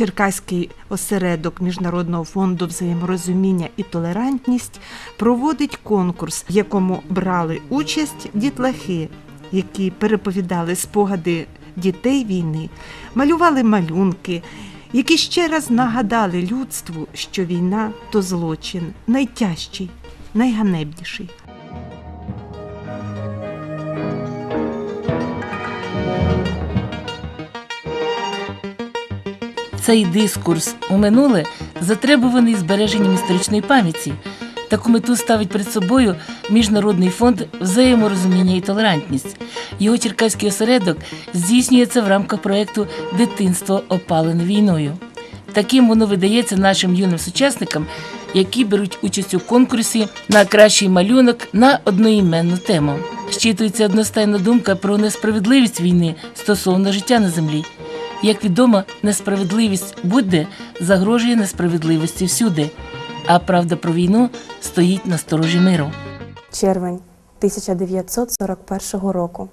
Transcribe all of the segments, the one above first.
Черкаський осередок Міжнародного фонду взаєморозуміння і толерантність проводить конкурс, в якому брали участь дітлахи, які переповідали спогади дітей війни, малювали малюнки, які ще раз нагадали людству, що війна то злочин найтяжчий, найганебніший. Цей дискурс у минуле затребуваний збереженням історичної пам'яті. Таку мету ставить перед собою Міжнародний фонд взаєморозуміння і толерантність. Його черкаський осередок здійснюється в рамках проєкту Дитинство опалене війною. Таким воно видається нашим юним сучасникам, які беруть участь у конкурсі на кращий малюнок на одноіменну тему. Щитується одностайна думка про несправедливість війни стосовно життя на землі. Як відомо, несправедливість будь-де загрожує несправедливості всюди, а правда про війну стоїть на сторожі миру. червень 1941 року.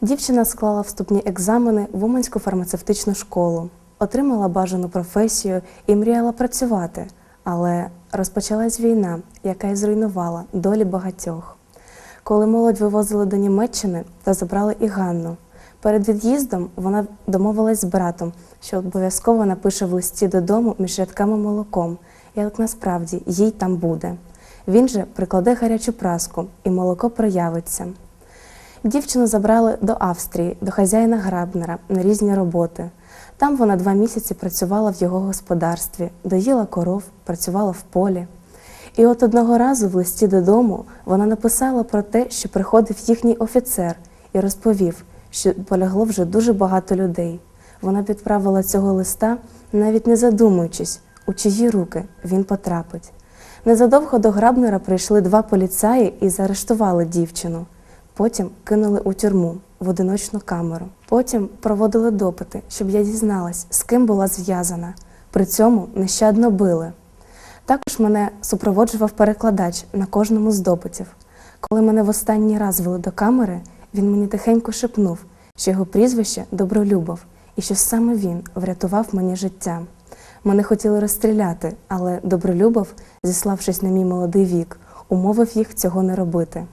Дівчина склала вступні екзамени в Уманську фармацевтичну школу, отримала бажану професію і мріяла працювати, але розпочалась війна, яка й зруйнувала долі багатьох. Коли молодь вивозили до Німеччини, то забрали і Ганну. Перед від'їздом вона домовилась з братом, що обов'язково напише в листі додому між рядками молоком, як насправді їй там буде. Він же прикладе гарячу праску, і молоко проявиться. Дівчину забрали до Австрії, до хазяїна Грабнера на різні роботи. Там вона два місяці працювала в його господарстві, доїла коров, працювала в полі. І от одного разу в листі додому вона написала про те, що приходив їхній офіцер і розповів, що полягло вже дуже багато людей. Вона відправила цього листа, навіть не задумуючись, у чиї руки він потрапить. Незадовго до Грабнера прийшли два поліцаї і заарештували дівчину. Потім кинули у тюрму в одиночну камеру. Потім проводили допити, щоб я дізналась, з ким була зв'язана. При цьому нещадно били. Також мене супроводжував перекладач на кожному з допитів. Коли мене в останній раз вели до камери, він мені тихенько шепнув, що його прізвище Добролюбов, і що саме він врятував мені життя. Мене хотіли розстріляти, але Добролюбов, зіславшись на мій молодий вік, умовив їх цього не робити.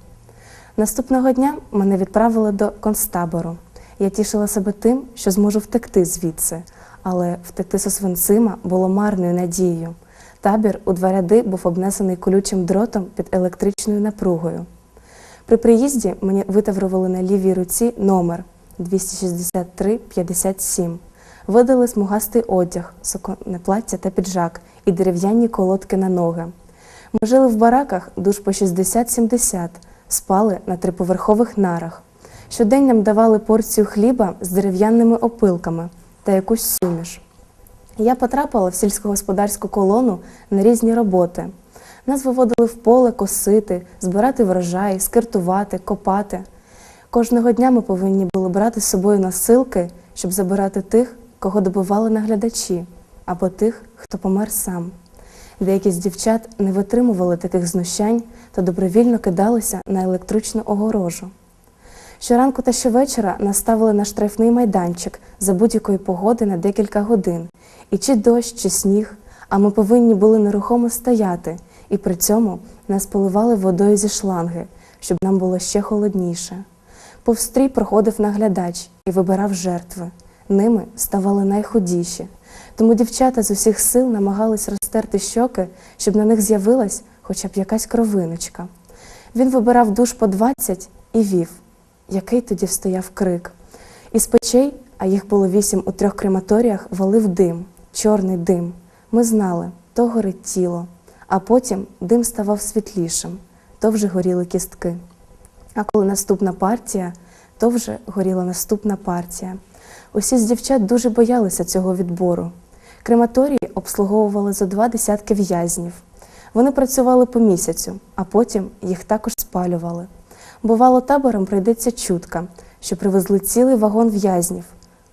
Наступного дня мене відправили до концтабору. Я тішила себе тим, що зможу втекти звідси, але втекти з Освенцима було марною надією. Табір у два ряди був обнесений колючим дротом під електричною напругою. При приїзді мені витаврували на лівій руці номер 263-57. Видали смугастий одяг, суконне плаття та піджак і дерев'яні колодки на ноги. Ми жили в бараках душ по 60-70, спали на триповерхових нарах. Щодень нам давали порцію хліба з дерев'яними опилками та якусь суміш. Я потрапила в сільськогосподарську колону на різні роботи. Нас виводили в поле косити, збирати врожай, скиртувати, копати. Кожного дня ми повинні були брати з собою насилки, щоб забирати тих, кого добивали наглядачі, або тих, хто помер сам. Деякі з дівчат не витримували таких знущань та добровільно кидалися на електричну огорожу. Щоранку та щовечора нас ставили на штрафний майданчик за будь-якої погоди на декілька годин, і чи дощ, чи сніг, а ми повинні були нерухомо стояти, і при цьому нас поливали водою зі шланги, щоб нам було ще холодніше. Повстрій проходив наглядач і вибирав жертви. Ними ставали найхудіші. Тому дівчата з усіх сил намагались розтерти щоки, щоб на них з'явилась хоча б якась кровиночка. Він вибирав душ по 20 і вів. Який тоді стояв крик. Із печей, а їх було вісім у трьох крематоріях, валив дим, чорний дим. Ми знали, то горить тіло, а потім дим ставав світлішим, то вже горіли кістки. А коли наступна партія, то вже горіла наступна партія. Усі з дівчат дуже боялися цього відбору. Крематорії обслуговували зо два десятки в'язнів. Вони працювали по місяцю, а потім їх також спалювали. Бувало, табором прийдеться чутка, що привезли цілий вагон в'язнів.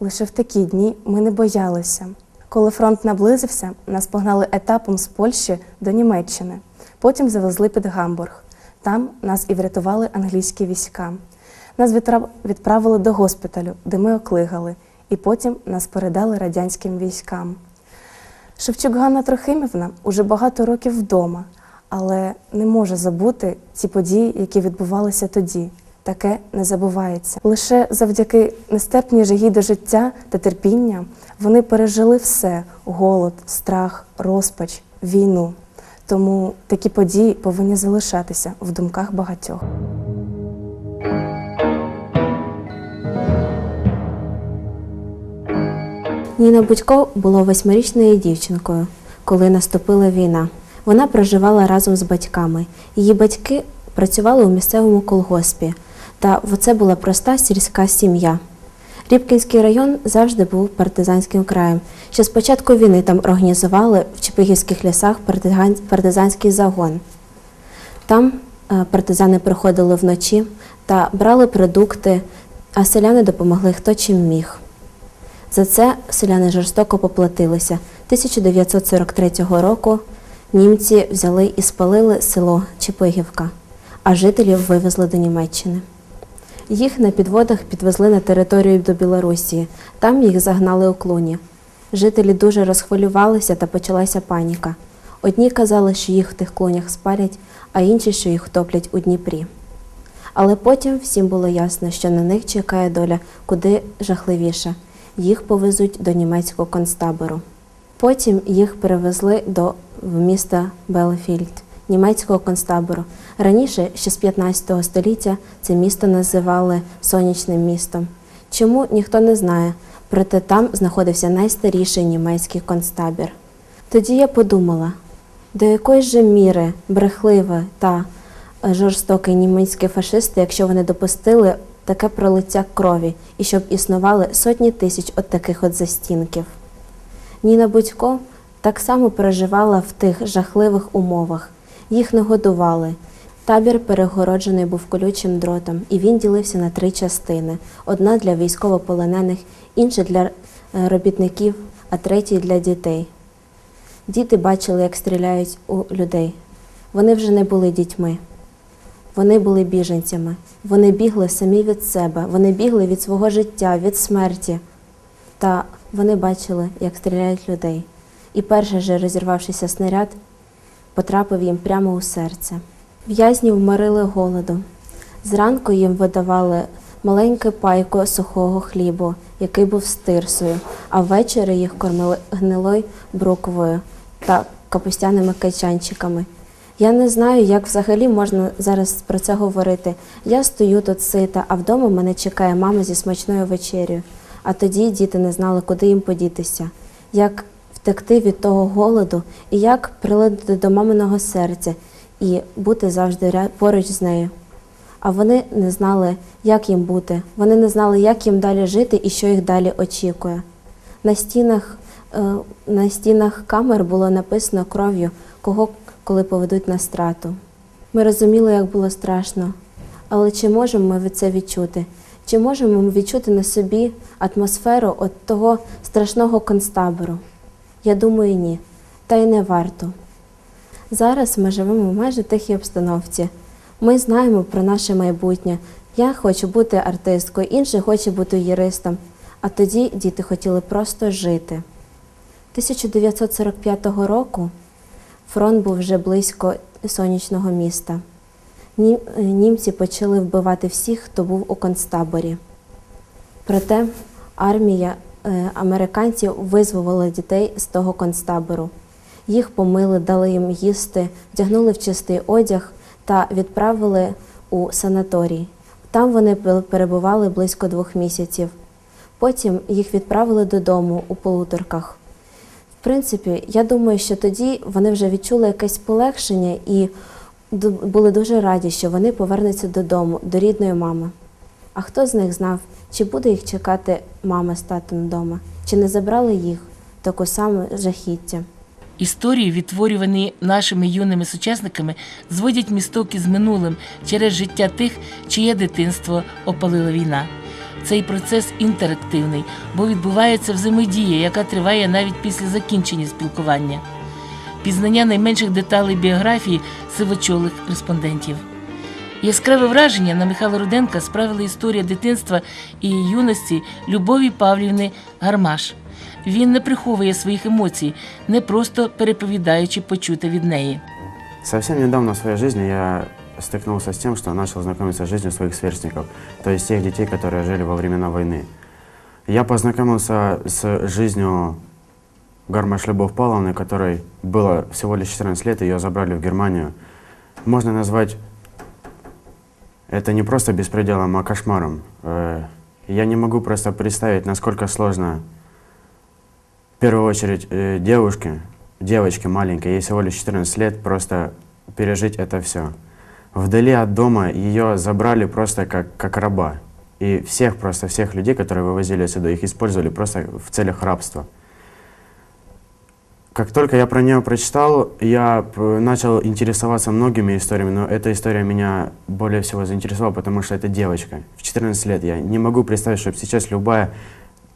Лише в такі дні ми не боялися. Коли фронт наблизився, нас погнали етапом з Польщі до Німеччини. Потім завезли під Гамбург. Там нас і врятували англійські війська. Нас відправили до госпіталю, де ми оклигали, і потім нас передали радянським військам. Шевчук Ганна Трохимівна уже багато років вдома, але не може забути ті події, які відбувалися тоді. Таке не забувається. Лише завдяки нестерпній жагі до життя та терпіння вони пережили все: голод, страх, розпач, війну. Тому такі події повинні залишатися в думках багатьох. Ніна Будько була восьмирічною дівчинкою, коли наступила війна. Вона проживала разом з батьками. Її батьки працювали у місцевому колгоспі, та це була проста сільська сім'я. Рібкінський район завжди був партизанським краєм. Ще з початку війни там організували в Чепигівських лісах партизанський загон. Там е, партизани приходили вночі та брали продукти, а селяни допомогли хто чим міг. За це селяни жорстоко поплатилися. 1943 року німці взяли і спалили село Чепигівка, а жителів вивезли до Німеччини. Їх на підводах підвезли на територію до Білорусі. Там їх загнали у клуні. Жителі дуже розхвилювалися та почалася паніка. Одні казали, що їх в тих клунях спалять, а інші, що їх топлять у Дніпрі. Але потім всім було ясно, що на них чекає доля куди жахливіша. Їх повезуть до німецького концтабору. Потім їх перевезли до міста Белфільд, німецького концтабору. Раніше, ще з 15 століття, це місто називали сонячним містом. Чому ніхто не знає, проте там знаходився найстаріший німецький концтабір. Тоді я подумала, до якої же міри брехливе та жорстокі німецькі фашисти, якщо вони допустили таке пролиття крові і щоб існували сотні тисяч от таких от застінків. Ніна Будько так само переживала в тих жахливих умовах. Їх не годували. Табір перегороджений був колючим дротом, і він ділився на три частини: одна для військовополонених, інша для е, робітників, а третя для дітей. Діти бачили, як стріляють у людей. Вони вже не були дітьми. Вони були біженцями. Вони бігли самі від себе, вони бігли від свого життя, від смерті. Та вони бачили, як стріляють людей. І перший же розірвавшийся снаряд потрапив їм прямо у серце. В'язнів морили голодом. Зранку їм видавали маленьке пайко сухого хлібу, який був з тирсою, а ввечері їх кормили гнилою бруквою та капустяними качанчиками. Я не знаю, як взагалі можна зараз про це говорити. Я стою тут сита, а вдома мене чекає мама зі смачною вечерею. А тоді діти не знали, куди їм подітися, як втекти від того голоду і як прилетіти до маминого серця і бути завжди поруч з нею. А вони не знали, як їм бути. Вони не знали, як їм далі жити і що їх далі очікує. На стінах, е, на стінах камер було написано кров'ю, кого коли поведуть на страту. Ми розуміли, як було страшно, але чи можемо ми це відчути? Чи можемо ми відчути на собі атмосферу от того страшного концтабору? Я думаю, ні. Та й не варто. Зараз ми живемо в майже тихій обстановці. Ми знаємо про наше майбутнє. Я хочу бути артисткою, інший хоче бути юристом. А тоді діти хотіли просто жити. 1945 року фронт був вже близько сонячного міста. Е, Німці почали вбивати всіх, хто був у концтаборі. Проте армія е, американців визволила дітей з того концтабору. Їх помили, дали їм їсти, вдягнули в чистий одяг та відправили у санаторій. Там вони перебували близько двох місяців. Потім їх відправили додому у полуторках. В принципі, я думаю, що тоді вони вже відчули якесь полегшення і були дуже раді, що вони повернуться додому, до рідної мами. А хто з них знав, чи буде їх чекати мама з татом вдома, чи не забрали їх таку саме жахіття. Історії, відтворювані нашими юними сучасниками, зводять містоки з минулим через життя тих, чиє дитинство опалила війна. Цей процес інтерактивний, бо відбувається взаємодія, яка триває навіть після закінчення спілкування. Пізнання найменших деталей біографії сивочолих респондентів. Яскраве враження на Михайла Руденка справила історія дитинства і юності Любові Павлівни Гармаш. Він не приховує своїх емоцій, не просто переповідаючи почуте від неї. Совсем недавно в своей жизни я столкнулся с тем, что начал знакомиться с жизнью своих сверстников, то есть тех детей, которые жили во времена войны. Я познакомился с жизнью Гармаш Любовь Павловны, которой было всего лишь 14 лет, ее забрали в Германию. Можно назвать это не просто беспределом, а кошмаром. Э, Я не могу просто представить, насколько сложно в первую очередь э, девушке, девочке маленькой, ей всего лишь 14 лет, просто пережить это все. Вдали от дома ее забрали просто как, как раба. И всех, просто всех людей, которые вывозили отсюда, их использовали просто в целях рабства. Как только я про нее прочитал, я п- начал интересоваться многими историями, но эта история меня более всего заинтересовала, потому что это девочка в 14 лет. Я не могу представить, чтобы сейчас любая,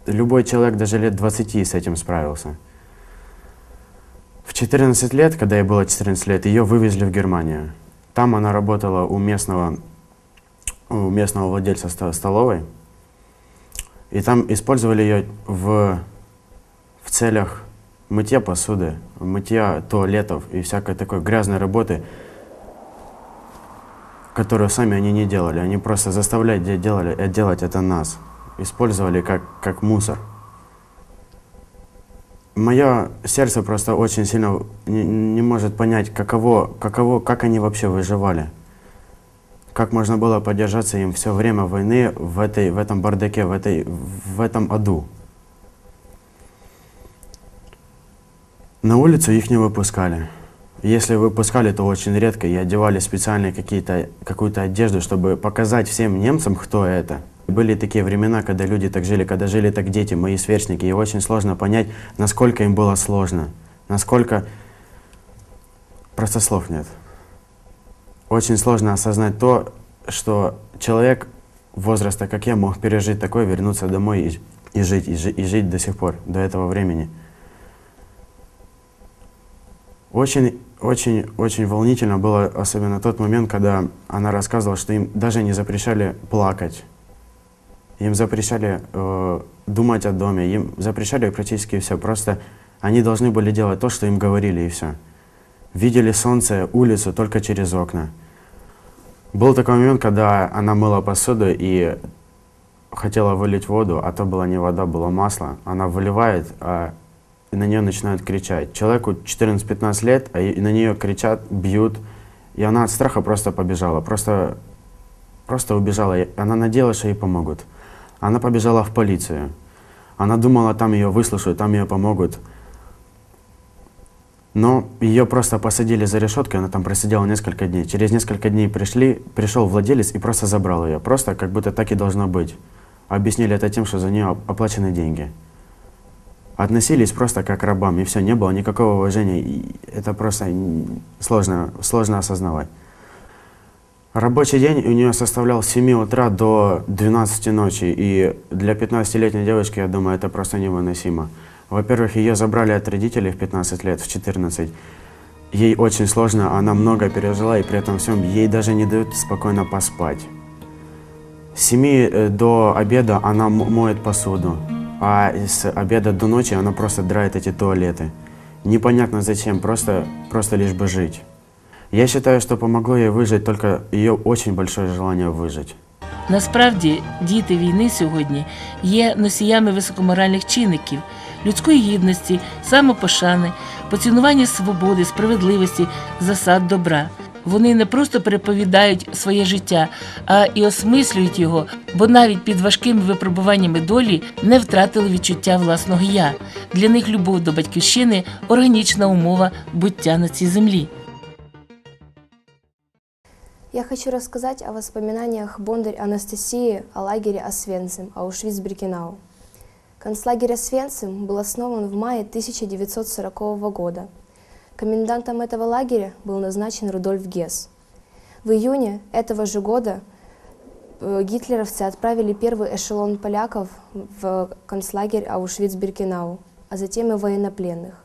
любой человек даже лет 20 с этим справился. В 14 лет, когда ей было 14 лет, ее вывезли в Германию. Там она работала у местного, у местного владельца столовой. И там использовали ее в, в целях мытья посуды, мытья туалетов и всякой такой грязной работы, которую сами они не делали. Они просто заставляли де- делали, э, делать это нас. Использовали как, как мусор. Мое сердце просто очень сильно не, не может понять, каково, каково, как они вообще выживали. Как можно было поддержаться им все время войны в, этой, в этом бардаке, в, этой, в этом аду. На улицу их не выпускали. Если выпускали, то очень редко и одевали специальные какие-то, какую-то одежду, чтобы показать всем немцам, кто это. Были такие времена, когда люди так жили, когда жили так дети, мои сверстники, и очень сложно понять, насколько им было сложно, насколько... Просто слов нет. Очень сложно осознать то, что человек возраста, как я, мог пережить такое, вернуться домой и, и жить, и, и жить до сих пор, до этого времени. Очень, очень, очень волнительно было, особенно тот момент, когда она рассказывала, что им даже не запрещали плакать. Им запрещали э, думать о доме, им запрещали практически все. Просто они должны были делать то, что им говорили, и все. Видели солнце, улицу только через окна. Был такой момент, когда она мыла посуду и хотела вылить воду, а то была не вода, было масло. Она выливает, а и на нее начинают кричать. Человеку 14-15 лет, а и на нее кричат, бьют. И она от страха просто побежала, просто, просто убежала. И Она надеялась, что ей помогут. Она побежала в полицию. Она думала, там ее выслушают, там ее помогут. Но ее просто посадили за решетку, и она там просидела несколько дней. Через несколько дней пришли, пришел владелец и просто забрал ее. Просто как будто так и должно быть. Объяснили это тем, что за нее оп- оплачены деньги. Относились просто как рабам, и все, не было никакого уважения. И это просто сложно, сложно осознавать. Рабочий день у нее составлял с 7 утра до 12 ночи, и для 15-летней девочки, я думаю, это просто невыносимо. Во-первых, ее забрали от родителей в 15 лет, в 14. Ей очень сложно, она много пережила, и при этом всем ей даже не дают спокойно поспать. С 7 э, до обеда она моет посуду, а с обеда до ночи она просто драет эти туалеты. Непонятно зачем, просто, просто лишь бы жить. Я считаю, что помогло ей выжить только ее очень большое желание выжить. Насправді, діти війни сьогодні є носіями високоморальних чинників, людської гідності, самопошани, поцінування свободи, справедливості, засад добра. Вони не просто переповідають своє життя, а і осмислюють його, бо навіть під важкими випробуваннями долі не втратили відчуття власного я. Для них любов до батьківщини органічна умова буття на цій землі. Я хочу рассказать о воспоминаниях Бондарь Анастасии о лагере Освенцим, Аушвиц-Биркенау. Концлагерь Освенцим был основан в мае 1940 года. Комендантом этого лагеря был назначен Рудольф Гесс. В июне этого же года э, гитлеровцы отправили первый эшелон поляков в концлагерь Аушвиц-Биркенау, а затем и военнопленных.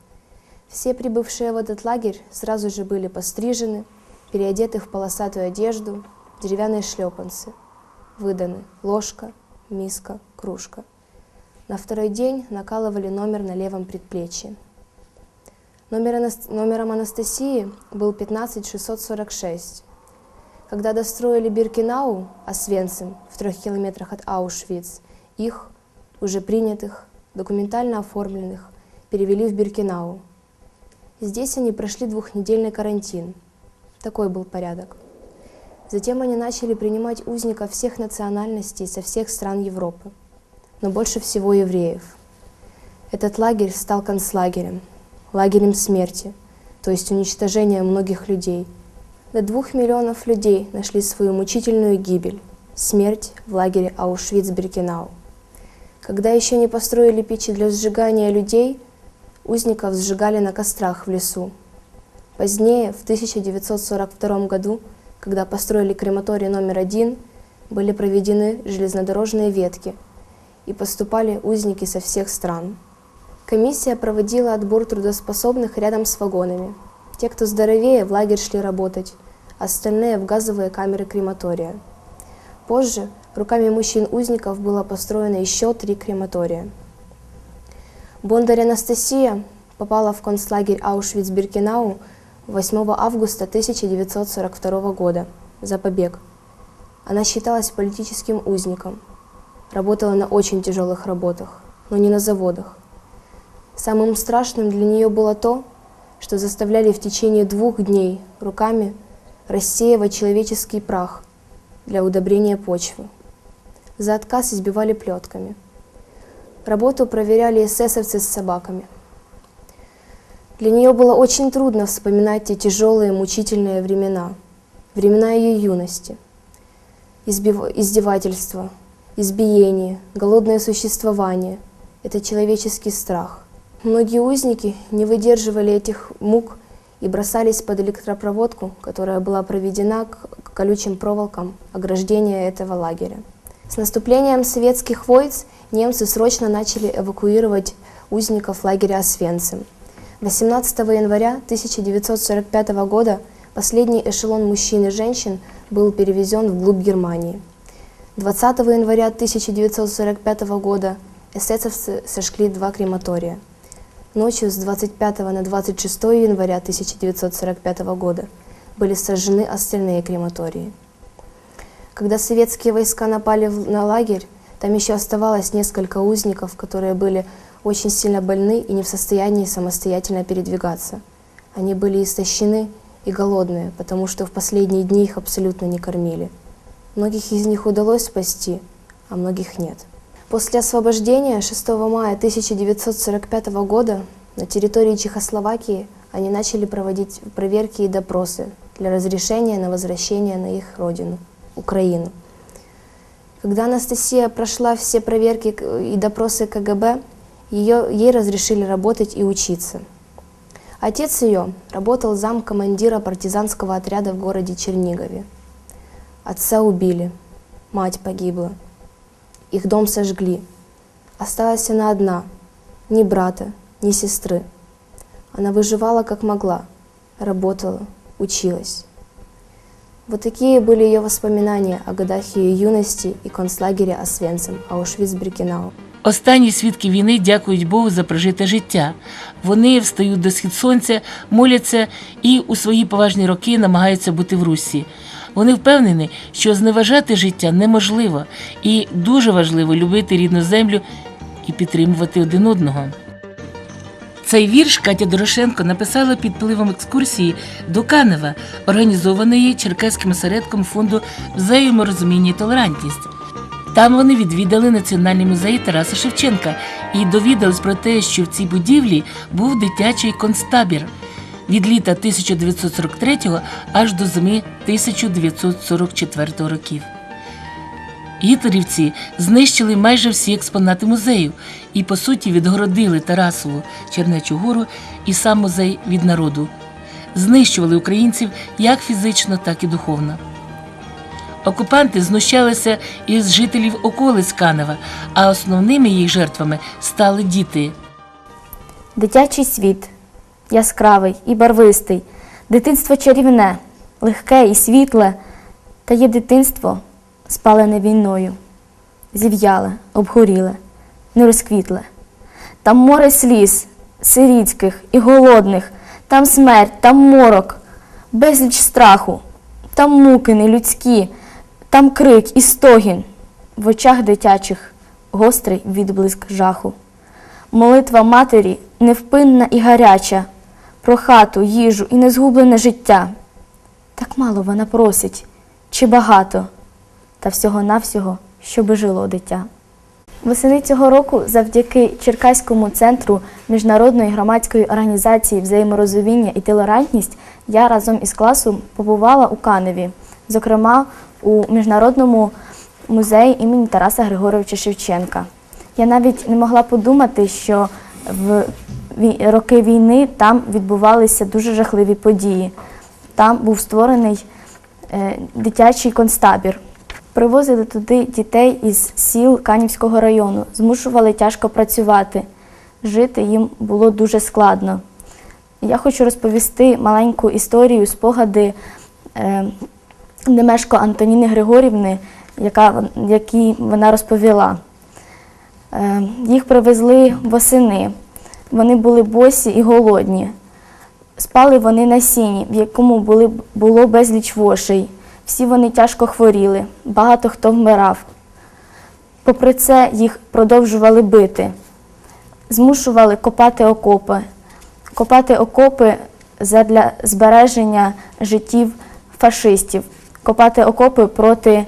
Все прибывшие в этот лагерь сразу же были пострижены, переодеты в полосатую одежду, деревянные шлепанцы. Выданы ложка, миска, кружка. На второй день накалывали номер на левом предплечье. Номер номером Анастасии был 15646. Когда достроили Биркенау, Освенцим, в трех километрах от Аушвиц, их, уже принятых, документально оформленных, перевели в Биркенау. Здесь они прошли двухнедельный карантин. Такой был порядок. Затем они начали принимать узников всех национальностей со всех стран Европы, но больше всего евреев. Этот лагерь стал концлагерем, лагерем смерти, то есть уничтожения многих людей. До двух миллионов людей нашли свою мучительную гибель, смерть в лагере Аушвиц-Биркенау. Когда еще не построили печи для сжигания людей, узников сжигали на кострах в лесу. Позднее, в 1942 году, когда построили крематорий номер один, были проведены железнодорожные ветки и поступали узники со всех стран. Комиссия проводила отбор трудоспособных рядом с вагонами. Те, кто здоровее, в лагерь шли работать, остальные в газовые камеры крематория. Позже руками мужчин-узников было построено еще три крематория. Бондарь Анастасия попала в концлагерь Аушвиц-Биркенау 8 августа 1942 года за побег. Она считалась политическим узником, работала на очень тяжелых работах, но не на заводах. Самым страшным для нее было то, что заставляли в течение двух дней руками рассеивать человеческий прах для удобрения почвы. За отказ избивали плетками. Работу проверяли эсэсовцы с собаками. Для нее было очень трудно вспоминать те тяжелые, мучительные времена, времена ее юности. Избив- Издевательство, избиение, голодное существование – это человеческий страх. Многие узники не выдерживали этих мук и бросались под электропроводку, которая была проведена к колючим проволокам ограждения этого лагеря. С наступлением советских войск немцы срочно начали эвакуировать узников лагеря Освенцим. 18 января 1945 года последний эшелон мужчин и женщин был перевезен вглубь Германии. 20 января 1945 года эсэсовцы сожгли два крематория. Ночью с 25 на 26 января 1945 года были сожжены остальные крематории. Когда советские войска напали на лагерь, там еще оставалось несколько узников, которые были очень сильно больны и не в состоянии самостоятельно передвигаться. Они были истощены и голодные, потому что в последние дни их абсолютно не кормили. Многих из них удалось спасти, а многих нет. После освобождения 6 мая 1945 года на территории Чехословакии они начали проводить проверки и допросы для разрешения на возвращение на их родину, Украину. Когда Анастасия прошла все проверки и допросы КГБ, ее, ей разрешили работать и учиться. Отец ее работал зам командира партизанского отряда в городе Чернигове. Отца убили, мать погибла. Их дом сожгли. Осталась она одна, ни брата, ни сестры. Она выживала как могла, работала, училась. Вот такие были ее воспоминания о годах ее юности и концлагере Освенцим, Аушвиц-Биркенау. Останні свідки війни дякують Богу за прожите життя. Вони встають до схід сонця, моляться і у свої поважні роки намагаються бути в русі. Вони впевнені, що зневажати життя неможливо, і дуже важливо любити рідну землю і підтримувати один одного. Цей вірш Катя Дорошенко написала під впливом екскурсії до Канева, організованої Черкаським осередком фонду взаєморозуміння і толерантність. Там вони відвідали Національний музей Тараса Шевченка і довідались про те, що в цій будівлі був дитячий концтабір від літа 1943 аж до зими 1944 років. Гітлерівці знищили майже всі експонати музею і, по суті, відгородили Тарасову Чернечу гору і сам музей від народу. Знищували українців як фізично, так і духовно. Окупанти знущалися із жителів околиць Канева, а основними їх жертвами стали діти. Дитячий світ яскравий і барвистий, дитинство чарівне, легке і світле, Та є дитинство, спалене війною, зів'яле, обгоріле, не розквітле. Там море сліз, сирітських і голодних, там смерть, там морок, безліч страху, там муки нелюдські, там крик і стогін, в очах дитячих гострий відблиск жаху. Молитва матері невпинна і гаряча, про хату, їжу і незгублене життя. Так мало вона просить, чи багато, та всього-навсього, щоби жило дитя. Восени цього року, завдяки Черкаському центру міжнародної громадської організації взаєморозуміння і толерантність, я разом із класом побувала у Каневі, зокрема у міжнародному музеї імені Тараса Григоровича Шевченка. Я навіть не могла подумати, що в роки війни там відбувалися дуже жахливі події. Там був створений е, дитячий концтабір. Привозили туди дітей із сіл Канівського району, змушували тяжко працювати. Жити їм було дуже складно. Я хочу розповісти маленьку історію, спогади е, Немешко Антоніни Григорівни, яка, які вона розповіла. Е, Їх привезли восени. Вони були босі і голодні. Спали вони на сіні, в якому були, було безліч вошей. Всі вони тяжко хворіли, багато хто вмирав. Попри це, їх продовжували бити, змушували копати окопи, копати окопи для збереження життів фашистів, копати окопи проти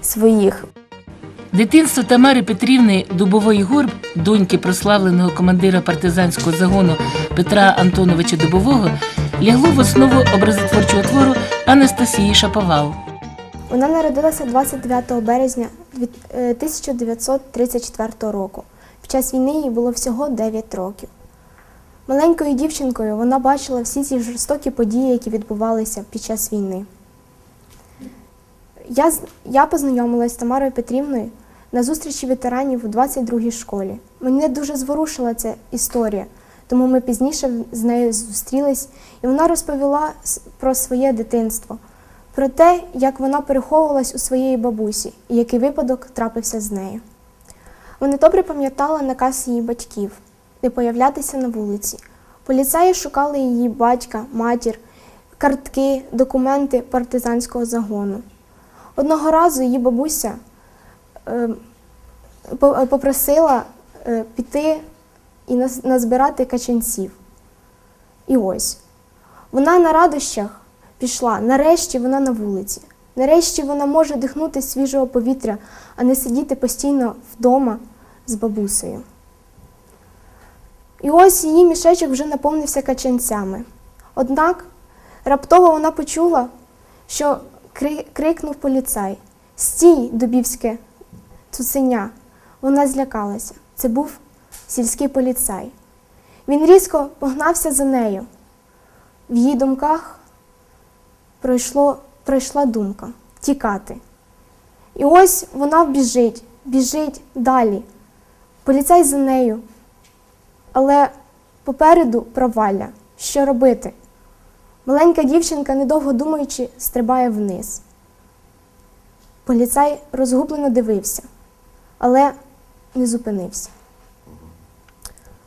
своїх. Дитинство Тамари Петрівни Дубової Горб, доньки прославленого командира партизанського загону Петра Антоновича Дубового, лягло в основу образотворчого твору Анастасії Шаповал. Вона народилася 29 березня е, 1934 року. Під час війни їй було всього 9 років. Маленькою дівчинкою вона бачила всі ці жорстокі події, які відбувалися під час війни. Я, я познайомилася з Тамарою Петрівною на зустрічі ветеранів у 22-й школі. Мене дуже зворушила ця історія, тому ми пізніше з нею зустрілись, і вона розповіла про своє дитинство, про те, як вона переховувалась у своєї бабусі і який випадок трапився з нею. Вона добре пам'ятала наказ її батьків не появлятися на вулиці. Поліцаї шукали її батька, матір, картки, документи партизанського загону. Одного разу її бабуся е, попросила е, піти і назбирати качанців. І ось вона на радощах пішла. Нарешті вона на вулиці. Нарешті вона може дихнути свіжого повітря, а не сидіти постійно вдома з бабусею. І ось її мішечок вже наповнився качанцями. Однак раптово вона почула, що крикнув поліцай: Стій, дубівське цуценя! Вона злякалася. Це був сільський поліцай. Він різко погнався за нею. В її думках пройшло, пройшла думка тікати. І ось вона біжить, біжить далі. Поліцай за нею. Але попереду провалля. Що робити? Маленька дівчинка, недовго думаючи, стрибає вниз. Поліцай розгублено дивився, але не зупинився.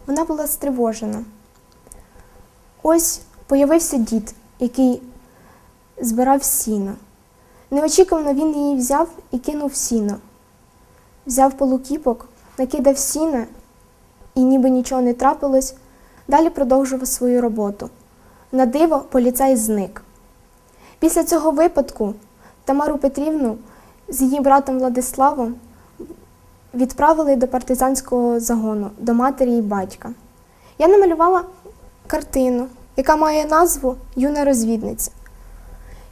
Вона була стривожена. Ось появився дід, який збирав сіно. Неочікувано він її взяв і кинув сіно. Взяв полукіпок, накидав сіна і ніби нічого не трапилось, далі продовжував свою роботу. На диво поліцай зник. Після цього випадку Тамару Петрівну з її братом Владиславом відправили до партизанського загону, до матері і батька. Я намалювала картину, яка має назву Юна розвідниця.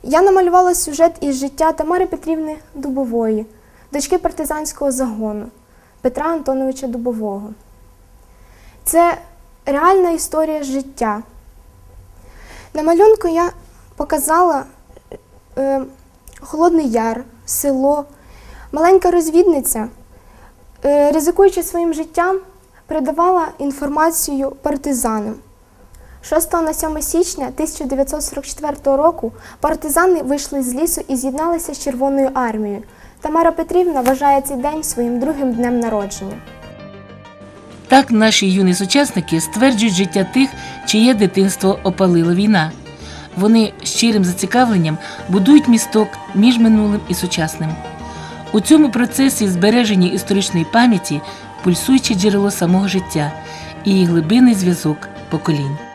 Я намалювала сюжет із життя Тамари Петрівни Дубової, дочки партизанського загону Петра Антоновича Дубового. Це реальна історія життя. На малюнку я показала е, Холодний Яр, село. Маленька розвідниця, е, ризикуючи своїм життям, передавала інформацію партизанам. 6 на 7 січня 1944 року партизани вийшли з лісу і з'єдналися з Червоною армією. Тамара Петрівна вважає цей день своїм другим днем народження. Так наші юні сучасники стверджують життя тих, чиє дитинство опалила війна. Вони щирим зацікавленням будують місток між минулим і сучасним. У цьому процесі збереження історичної пам'яті пульсуюче джерело самого життя і глибинний зв'язок поколінь.